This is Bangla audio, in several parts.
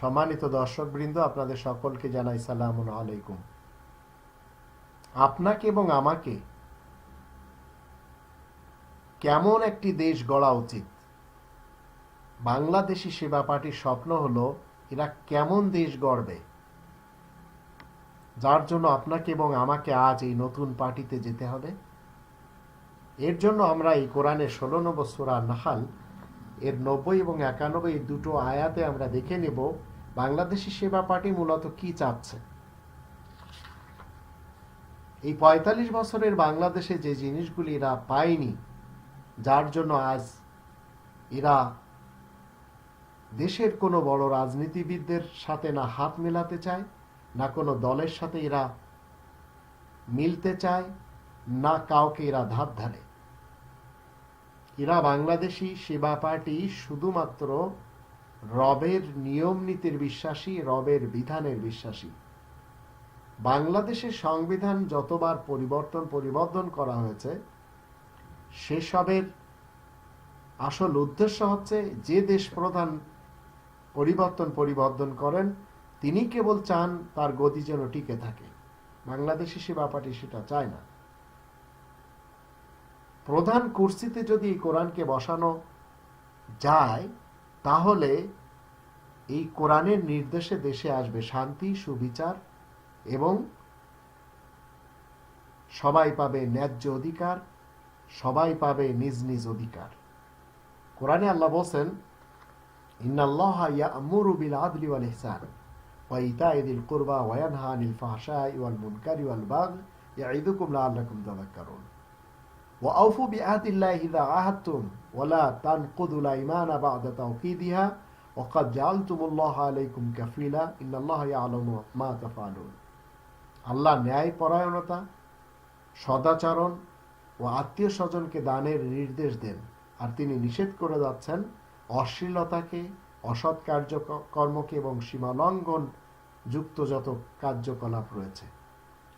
সম্মানিত দর্শকবৃন্দ, আপনাদের সকলকে জানাই সালাম আলাইকুম। আপনাকে এবং আমাকে কেমন একটি দেশ গড়া উচিত? বাংলাদেশি সেবা পার্টির স্বপ্ন হলো, এরা কেমন দেশ গড়বে? যার জন্য আপনাকে এবং আমাকে আজ এই নতুন পার্টিতে যেতে হবে। এর জন্য আমরা এই কোরআনের ষোলো নম্বর সুরা নাহাল এর নব্বই এবং একানব্বই দুটো আয়াতে আমরা দেখে নেব বাংলাদেশি সেবা পার্টি মূলত কি চাচ্ছে। এই পঁয়তাল্লিশ বছরের বাংলাদেশে যে জিনিসগুলি এরা পায়নি, যার জন্য আজ এরা দেশের কোনো বড় রাজনীতিবিদদের সাথে না হাত মেলাতে চায়, না কোনো দলের সাথে এরা মিলতে চায়, না কাউকে এরা ধার ধারে। এরা বাংলাদেশি সেবা পার্টি শুধুমাত্র রবের নিয়ম নীতির বিশ্বাসী, রবের বিধানের বিশ্বাসী। বাংলাদেশের সংবিধান যতবার পরিবর্তন পরিবর্তন করা হয়েছে, সেসবের আসল উদ্দেশ্য হচ্ছে যে দেশ প্রধান পরিবর্তন পরিবর্তন করেন, তিনি কেবল চান তার গতি যেন টিকে থাকে। বাংলাদেশি সেবা পার্টি সেটা চায় না। প্রধান কুর্সিতে যদি কোরআনকে বসানো যায়, তাহলে এই কোরআনের নির্দেশে দেশে আসবে শান্তি, সুবিচার এবং সবাই পাবে ন্যায্য অধিকার, সবাই পাবে নিজ নিজ অধিকার। কোরআনে আল্লাহ বলছেন তাযাক্কারুন। وأوفوا بعهد الله إذا عاهدتم ولا تنقضوا الأيمان بعد توكيدها وقد جعلتم الله عليكم كفيلا إن الله يعلم ما تفعلون আল্লাহ ন্যায় পরায়ণতা সদাচরণ ও আত্মীয় স্বজনকে দানের নির্দেশ দেন আর তিনি নিষেধ করে যাচ্ছেন অশ্লীলতাকে অসৎ কার্যকর্মকে এবং সীমালঙ্ঘন যুক্ত যত কার্যকলাপ রয়েছে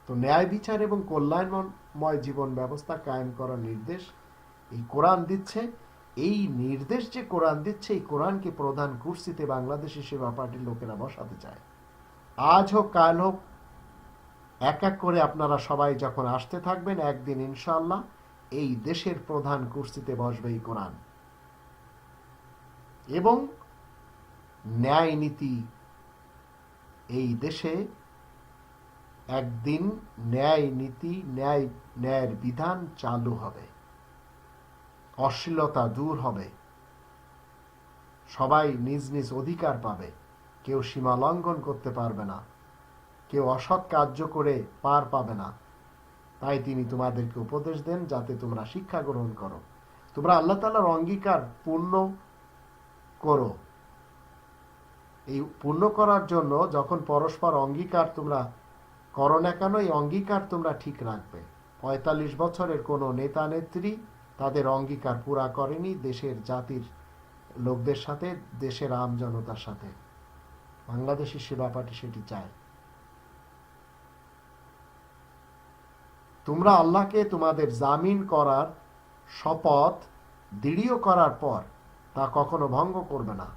তো ন্যায় বিচার এবং কল্যাণময় জীবন ব্যবস্থা কায়েম করার নির্দেশ এই কোরআন দিচ্ছে। এই নির্দেশ যে কোরআন দিচ্ছে, এই কোরআনকে প্রধান কুর্সিতে বাংলাদেশি সেবা পার্টির লোকেরা বসাতে চায়। আজ হোক, কাল হোক, এক এক করে আপনারা সবাই যখন আসতে থাকবেন, একদিন ইনশাল্লাহ এই দেশের প্রধান কুর্সিতে বসবে এই কোরআন। এবং ন্যায় নীতি এই দেশে একদিন ন্যায় নীতি, ন্যায়, ন্যায়ের বিধান চালু হবে। অশ্লীলতা দূর হবে। সবাই নিজ নিজ অধিকার পাবে। কেউ সীমা লঙ্ঘন করতে পারবে না। কেউ অসৎ কার্য করে পার পাবে না। তাই তিনি তোমাদেরকে উপদেশ দেন যাতে তোমরা শিক্ষা গ্রহণ করো। তোমরা আল্লাহ তালার অঙ্গীকার পূর্ণ করো। এই পূর্ণ করার জন্য যখন পরস্পর অঙ্গীকার তোমরা করো না কেন, এই অঙ্গীকার তোমরা ঠিক রাখবে। পঁয়তাল্লিশ বছরের কোনো নেতা নেত্রী তাদের অঙ্গীকার পুরা করেনি দেশের জাতির লোকদের সাথে, দেশের আম জনতার সাথে। বাংলাদেশের সেবা পার্টি সেটি চায়। তোমরা আল্লাহকে তোমাদের জামিন করার শপথ দৃঢ় করার পর তা কখনো ভঙ্গ করবে না।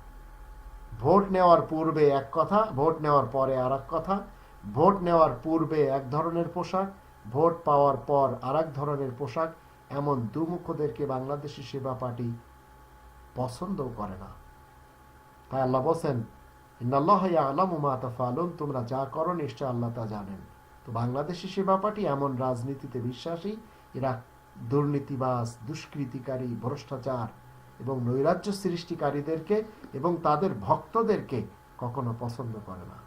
ভোট নেওয়ার পূর্বে এক কথা, ভোট নেওয়ার পরে আর কথা ভোট নেওয়ার পূর্বে এক ধরনের পোশাক, ভোট পাওয়ার পর আর ধরনের পোশাক, এমন দুমুখদেরকে বাংলাদেশি সেবা পার্টি পছন্দও করে না। তাই আল্লাহ বলছেন তোমরা যা করো নিশ্চয় আল্লাহ তা জানেন। তো বাংলাদেশি সেবা পার্টি এমন রাজনীতিতে বিশ্বাসী, এরা দুর্নীতিবাজ, দুষ্কৃতিকারী, ভ্রষ্টাচার এবং নৈরাজ্য সৃষ্টিকারীদেরকে এবং তাদের ভক্তদেরকে কখনো পছন্দ করে না।